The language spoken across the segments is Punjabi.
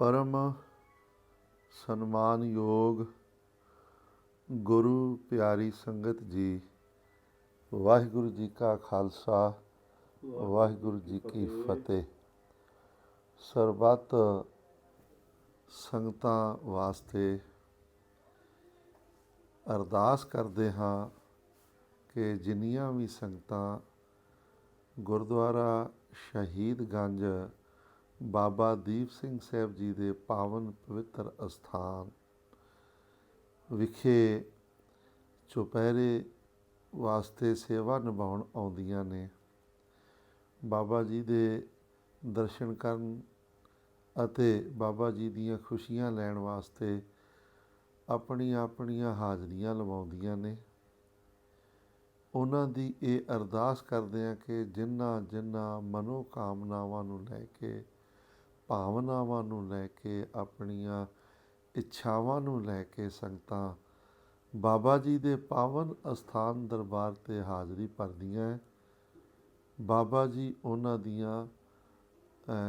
ਪਰਮ ਸਨਮਾਨਯੋਗ ਗੁਰੂ ਪਿਆਰੀ ਸੰਗਤ ਜੀ, ਵਾਹਿਗੁਰੂ ਜੀ ਕਾ ਖਾਲਸਾ, ਵਾਹਿਗੁਰੂ ਜੀ ਕੀ ਫਤਿਹ। ਸਰਬੱਤ ਸੰਗਤਾਂ ਵਾਸਤੇ ਅਰਦਾਸ ਕਰਦੇ ਹਾਂ ਕਿ ਜਿੰਨੀਆਂ ਵੀ ਸੰਗਤਾਂ ਗੁਰਦੁਆਰਾ ਸ਼ਹੀਦਗੰਜ ਬਾਬਾ ਦੀਪ ਸਿੰਘ ਸਾਹਿਬ ਜੀ ਦੇ ਪਾਵਨ ਪਵਿੱਤਰ ਅਸਥਾਨ ਵਿਖੇ ਚੁਪਹਿਰੇ ਵਾਸਤੇ ਸੇਵਾ ਨਿਭਾਉਣ ਆਉਂਦੀਆਂ ਨੇ। ਬਾਬਾ ਜੀ ਦੇ ਦਰਸ਼ਨ ਕਰਨ ਅਤੇ ਬਾਬਾ ਜੀ ਦੀਆਂ ਖੁਸ਼ੀਆਂ ਲੈਣ ਵਾਸਤੇ ਆਪਣੀਆਂ ਆਪਣੀਆਂ ਹਾਜ਼ਰੀਆਂ ਲਵਾਉਂਦੀਆਂ ਨੇ। ਉਹਨਾਂ ਦੀ ਇਹ ਅਰਦਾਸ ਕਰਦੇ ਆ ਕਿ ਜਿਨ੍ਹਾਂ ਜਿਨ੍ਹਾਂ ਮਨੋ ਕਾਮਨਾਵਾਂ ਨੂੰ ਲੈ ਕੇ ਭਾਵਨਾਵਾਂ ਨੂੰ ਲੈ ਕੇ, ਆਪਣੀਆਂ ਇੱਛਾਵਾਂ ਨੂੰ ਲੈ ਕੇ ਸੰਗਤਾਂ ਬਾਬਾ ਜੀ ਦੇ ਪਾਵਨ ਅਸਥਾਨ ਦਰਬਾਰ ਤੇ ਹਾਜ਼ਰੀ ਭਰਦੀਆਂ ਬਾਬਾ ਜੀ ਉਹਨਾਂ ਦੀਆਂ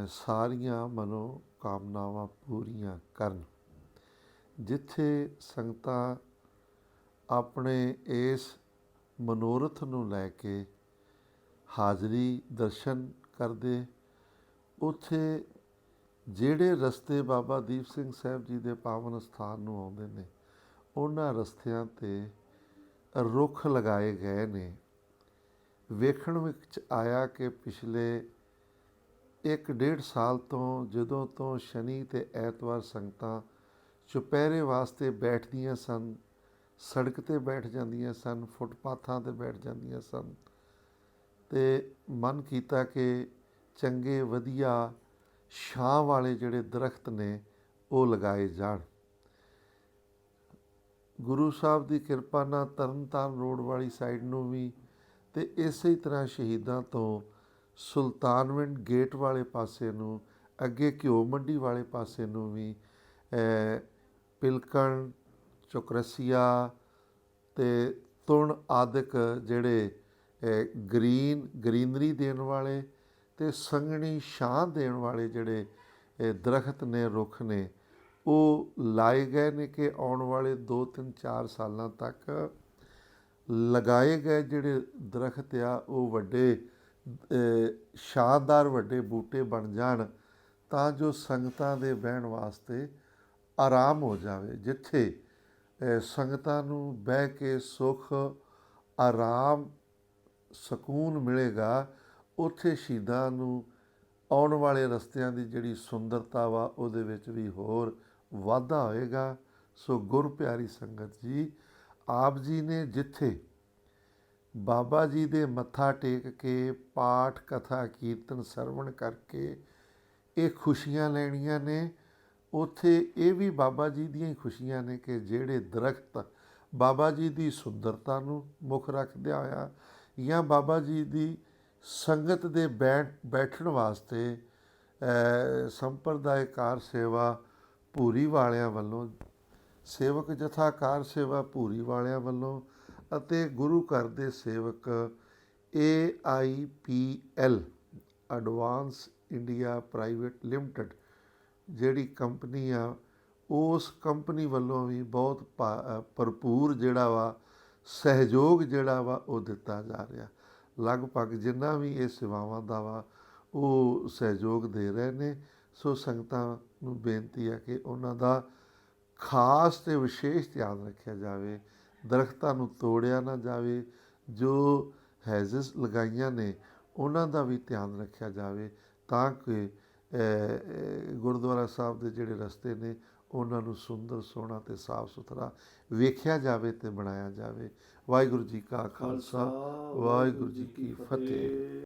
ਸਾਰੀਆਂ ਮਨੋ ਕਾਮਨਾਵਾਂ ਪੂਰੀਆਂ ਕਰਨ। ਜਿੱਥੇ ਸੰਗਤਾਂ ਆਪਣੇ ਇਸ ਮਨੋਰਥ ਨੂੰ ਲੈ ਕੇ ਹਾਜ਼ਰੀ ਦਰਸ਼ਨ ਕਰਦੇ, ਉੱਥੇ ਜਿਹੜੇ ਰਸਤੇ ਬਾਬਾ ਦੀਪ ਸਿੰਘ ਸਾਹਿਬ ਜੀ ਦੇ ਪਾਵਨ ਸਥਾਨ ਨੂੰ ਆਉਂਦੇ ਨੇ, ਉਹਨਾਂ ਰਸਤਿਆਂ ਤੇ ਰੁੱਖ ਲਗਾਏ ਗਏ ਨੇ। ਵੇਖਣ ਵਿੱਚ ਆਇਆ ਕਿ ਪਿਛਲੇ ਇੱਕ ਡੇਢ ਸਾਲ ਤੋਂ ਜਦੋਂ ਤੋਂ ਸ਼ਨੀ ਤੇ ਐਤਵਾਰ ਸੰਗਤਾਂ ਚੁਪਹਿਰੇ ਵਾਸਤੇ ਬੈਠਦੀਆਂ ਸਨ, ਸੜਕ ਤੇ ਬੈਠ ਜਾਂਦੀਆਂ ਸਨ, ਫੁੱਟਪਾਥਾਂ ਤੇ ਬੈਠ ਜਾਂਦੀਆਂ ਸਨ ਤੇ ਮਨ ਕੀਤਾ ਕਿ ਚੰਗੇ, ਵਧੀਆ ਛਾਂ ਵਾਲੇ ਜਿਹੜੇ ਦਰਖਤ ਨੇ ਉਹ ਲਗਾਏ ਜਾਣ। ਗੁਰੂ ਸਾਹਿਬ ਦੀ ਕਿਰਪਾ ਨਾਲ ਤਰਨਤਾਰਨ ਰੋਡ ਵਾਲੀ ਸਾਈਡ ਨੂੰ ਵੀ ਤੇ ਇਸੇ ਤਰ੍ਹਾਂ ਸ਼ਹੀਦਾਂ ਤੋਂ ਸੁਲਤਾਨਵਿੰਡ ਗੇਟ ਵਾਲੇ ਪਾਸੇ ਨੂੰ ਅੱਗੇ ਘਿਓ ਮੰਡੀ ਵਾਲੇ ਪਾਸੇ ਨੂੰ ਵੀ ਪਿਲਕਣ ਚੁਕਰਸੀਆ ਤੇ ਤੁਣ ਆਦਿਕ ਜਿਹੜੇ ਅਹ, ਗ੍ਰੀਨ ਗ੍ਰੀਨਰੀ ਦੇਣ ਵਾਲੇ ਤੇ ਸੰਘਣੀ ਛਾਂ ਦੇਣ ਵਾਲੇ ਜਿਹੜੇ ਅਹ, ਦਰਖਤ ਨੇ ਰੁੱਖ ਨੇ ਉਹ ਲਾਏ ਗਏ ਨੇ ਕਿ ਆਉਣ ਵਾਲੇ 2 3 4 ਸਾਲਾਂ ਤੱਕ ਲਗਾਏ ਗਏ ਜਿਹੜੇ ਦਰਖਤ ਆ ਉਹ ਵੱਡੇ ਸ਼ਾਨਦਾਰ ਵੱਡੇ ਬੂਟੇ ਬਣ ਜਾਣ ਤਾਂ ਜੋ ਸੰਗਤਾਂ ਦੇ ਬਹਿਣ ਵਾਸਤੇ ਆਰਾਮ ਹੋ ਜਾਵੇ। ਜਿੱਥੇ ਸੰਗਤਾਂ ਨੂੰ ਬਹਿ ਕੇ ਸੁੱਖ ਆਰਾਮ ਸਕੂਨ ਮਿਲੇਗਾ ਉੱਥੇ ਸ਼ਹੀਦਾਂ ਨੂੰ ਆਉਣ ਵਾਲੇ ਰਸਤਿਆਂ ਦੀ ਜਿਹੜੀ ਸੁੰਦਰਤਾ ਵਾ, ਉਹਦੇ ਵਿੱਚ ਵੀ ਹੋਰ ਵਾਧਾ ਹੋਏਗਾ। ਸੋ ਗੁਰ ਪਿਆਰੀ ਸੰਗਤ ਜੀ, ਆਪ ਜੀ ਨੇ ਜਿੱਥੇ ਬਾਬਾ ਜੀ ਦੇ ਮੱਥਾ ਟੇਕ ਕੇ ਪਾਠ, ਕਥਾ, ਕੀਰਤਨ, ਸਰਵਣ ਕਰਕੇ ਇਹ ਖੁਸ਼ੀਆਂ ਲੈਣੀਆਂ ਨੇ, ਉਥੇ ਇਹ ਵੀ ਬਾਬਾ ਜੀ ਦੀਆਂ ਹੀ ਖੁਸ਼ੀਆਂ ਨੇ ਕਿ ਜਿਹੜੇ ਦਰਖਤ ਬਾਬਾ ਜੀ ਦੀ ਸੁੰਦਰਤਾ ਨੂੰ ਮੁੱਖ ਰੱਖਦਿਆਂ ਹੋਇਆ ਜਾਂ ਬਾਬਾ ਜੀ ਦੀ ਸੰਗਤ ਦੇ ਬੈਠ ਬੈਠਣ ਵਾਸਤੇ ਅ, ਸੰਪਰਦਾਇਕਾਰ ਸੇਵਾ ਪੂਰੀ ਵਾਲਿਆਂ ਵੱਲੋਂ ਸੇਵਕ ਜਥਾ ਕਾਰ ਸੇਵਾ ਪੂਰੀ ਵਾਲਿਆਂ ਵੱਲੋਂ ਅਤੇ ਗੁਰੂ ਘਰ ਦੇ ਸੇਵਕ A I P L advance India private limited ਜਿਹੜੀ ਕੰਪਨੀ ਆ ਉਸ ਕੰਪਨੀ ਵੱਲੋਂ ਵੀ ਬਹੁਤ ਭਾ- ਭਰਪੂਰ ਜਿਹੜਾ ਵਾ ਸਹਿਯੋਗ ਜਿਹੜਾ ਵਾ ਉਹ ਦਿੱਤਾ ਜਾ ਰਿਹਾ। ਲਗਭਗ ਜਿੰਨਾ ਵੀ ਇਹ ਸੇਵਾਵਾਂ ਦਾ ਵਾ ਉਹ ਸਹਿਯੋਗ ਦੇ ਰਹੇ ਨੇ, ਸੋ ਸੰਗਤਾਂ ਨੂੰ ਬੇਨਤੀ ਹੈ ਕਿ ਉਹਨਾਂ ਦਾ ਖਾਸ ਤੇ ਵਿਸ਼ੇਸ਼ ਧਿਆਨ ਰੱਖਿਆ ਜਾਵੇ, ਦਰਖਤਾਂ ਨੂੰ ਤੋੜਿਆ ਨਾ ਜਾਵੇ, ਜੋ ਹੈਜ਼ਸ ਲਗਾਈਆਂ ਨੇ, ਉਹਨਾਂ ਦਾ ਵੀ ਧਿਆਨ ਰੱਖਿਆ ਜਾਵੇ ਤਾਂ ਕਿ ਗੁਰਦੁਆਰਾ ਸਾਹਿਬ ਦੇ ਜਿਹੜੇ ਰਸਤੇ ਨੇ ਉਹਨਾਂ ਨੂੰ ਸੁੰਦਰ ਸੋਹਣਾ ਤੇ ਸਾਫ਼ ਸੁਥਰਾ ਵੇਖਿਆ ਜਾਵੇ ਤੇ ਬਣਾਇਆ ਜਾਵੇ। ਵਾਹਿਗੁਰੂ ਜੀ ਕਾ ਖਾਲਸਾ ਵਾਹਿਗੁਰੂ ਜੀ ਕੀ ਫਤਿਹ।